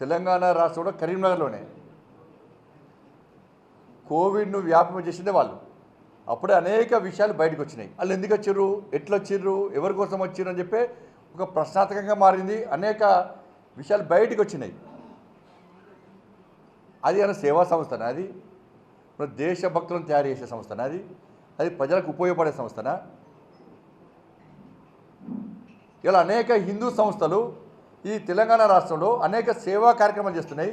తెలంగాణ రాష్ట్రంలో కరీంనగర్లోనే. కోవిడ్ను వ్యాపకం చేసిందే వాళ్ళు. అప్పుడే అనేక విషయాలు బయటకు వచ్చినాయి. వాళ్ళు ఎందుకు వచ్చారు ఎట్లా వచ్చిర్రు? ఎవరి కోసం వచ్చిర్రు అని చెప్పి ఒక ప్రశ్నార్థకంగా మారింది. అనేక విషయాలు బయటకు వచ్చినాయి. అది అన్న సేవా సంస్థనా అది? మన దేశభక్తులను తయారు చేసే సంస్థనా అది? అది ప్రజలకు ఉపయోగపడే సంస్థనా? ఇలా అనేక హిందూ సంస్థలు ఈ తెలంగాణ రాష్ట్రంలో అనేక సేవా కార్యక్రమాలు చేస్తున్నాయి.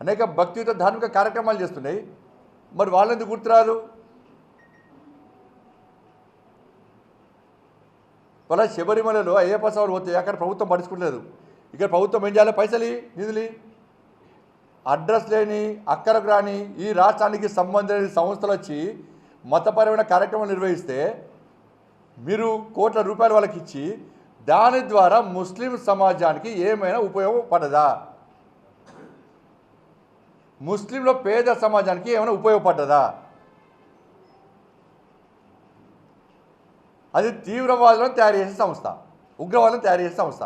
అనేక భక్తియుత ధార్మిక కార్యక్రమాలు చేస్తున్నాయి. మరి వాళ్ళెందుకు గుర్తురారు వాళ్ళ శబరిమలలో అయ్యప్ప స్వామి పోతే అక్కడ ప్రభుత్వం పడుచుకోలేదు ఇక్కడ ప్రభుత్వం ఏం చేయాలి? పైసలు నిధులు అడ్రస్ లేని అక్కరకు రాని ఈ రాష్ట్రానికి సంబంధించిన సంస్థలు వచ్చి మతపరమైన కార్యక్రమాలు నిర్వహిస్తే మీరు కోట్ల రూపాయలు వాళ్ళకి ఇచ్చి దాని ద్వారా ముస్లిం సమాజానికి ఏమైనా ఉపయోగపడదా? ముస్లింల పేద సమాజానికి ఏమైనా ఉపయోగపడ్డదా అది తీవ్రవాదులను తయారు చేసే సంస్థ ఉగ్రవాదులను తయారు చేసే సంస్థ.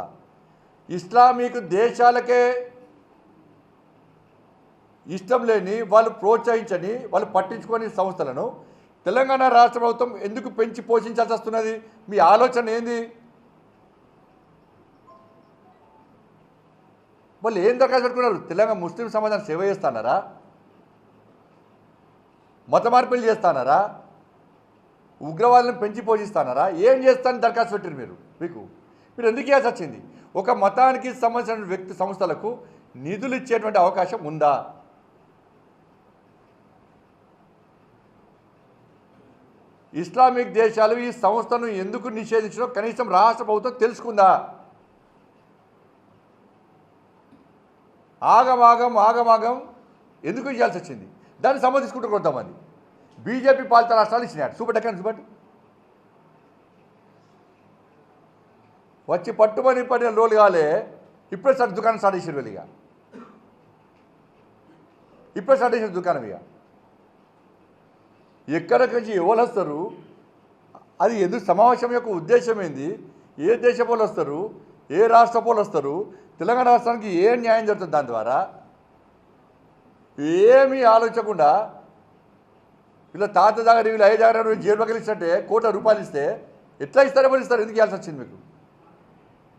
ఇస్లామిక్ దేశాలకే ఇష్టం లేని వాళ్ళు ప్రోత్సహించని వాళ్ళు పట్టించుకొని సంస్థలను తెలంగాణ రాష్ట్ర ప్రభుత్వం ఎందుకు పెంచి పోషించాల్సి వస్తున్నది? మీ ఆలోచన ఏంది? వాళ్ళు ఏం దరఖాస్తు పెట్టుకున్నారు? తెలంగాణ ముస్లిం సమాజాన్ని సేవ చేస్తానారా మత మార్పులు చేస్తానారా ఉగ్రవాదులను పెంచి పోషిస్తానారా ఏం చేస్తానని దరఖాస్తు పెట్టారు మీరు? మీకు? మీరు ఎందుకు చేయాల్సి వచ్చింది? ఒక మతానికి సంబంధించిన వ్యక్తి సంస్థలకు నిధులు ఇచ్చేటువంటి అవకాశం ఉందా? ఇస్లామిక్ దేశాలు ఈ సంస్థను ఎందుకు నిషేధించడం కనీసం రాష్ట్ర ప్రభుత్వం తెలుసుకుందా? ఆగమాగం ఆగమాగం ఎందుకు ఇవ్వాల్సి వచ్చింది? దాన్ని సంబంధించుకుంటారు కొంతమంది బీజేపీ పాలిత రాష్ట్రాలు ఇచ్చినాడు సూపర్ డెక్కన్ చూపండి వచ్చి పట్టుమని పడిన లోలు కాలే ఇప్పుడే సార్ దుకాణం స్టార్ట్ చేసారు వెళ్ళిగా ఇక. ఇప్పుడే స్టార్ట్ చేసిన దుకాణం ఇక. ఎక్కడికి నుంచి ఎవరు వస్తారు? అది ఎందుకు సమావేశం యొక్క ఉద్దేశం ఏంది? ఏ దేశ వాళ్ళు వస్తారు? ఏ రాష్ట్ర వాళ్ళు వస్తారు? తెలంగాణ రాష్ట్రానికి ఏ న్యాయం జరుగుతుంది దాని ద్వారా? ఏమీ ఆలోచించకుండా ఇలా తాత దగ్గర వీళ్ళు అయ్యే దగ్గర జైలు పగిలిచ్చినట్టే కోట్ల రూపాయలు ఇస్తే ఎట్లా ఇస్తారో మరి ఇస్తారు? ఎందుకు ఇవ్వాల్సి వచ్చింది మీకు?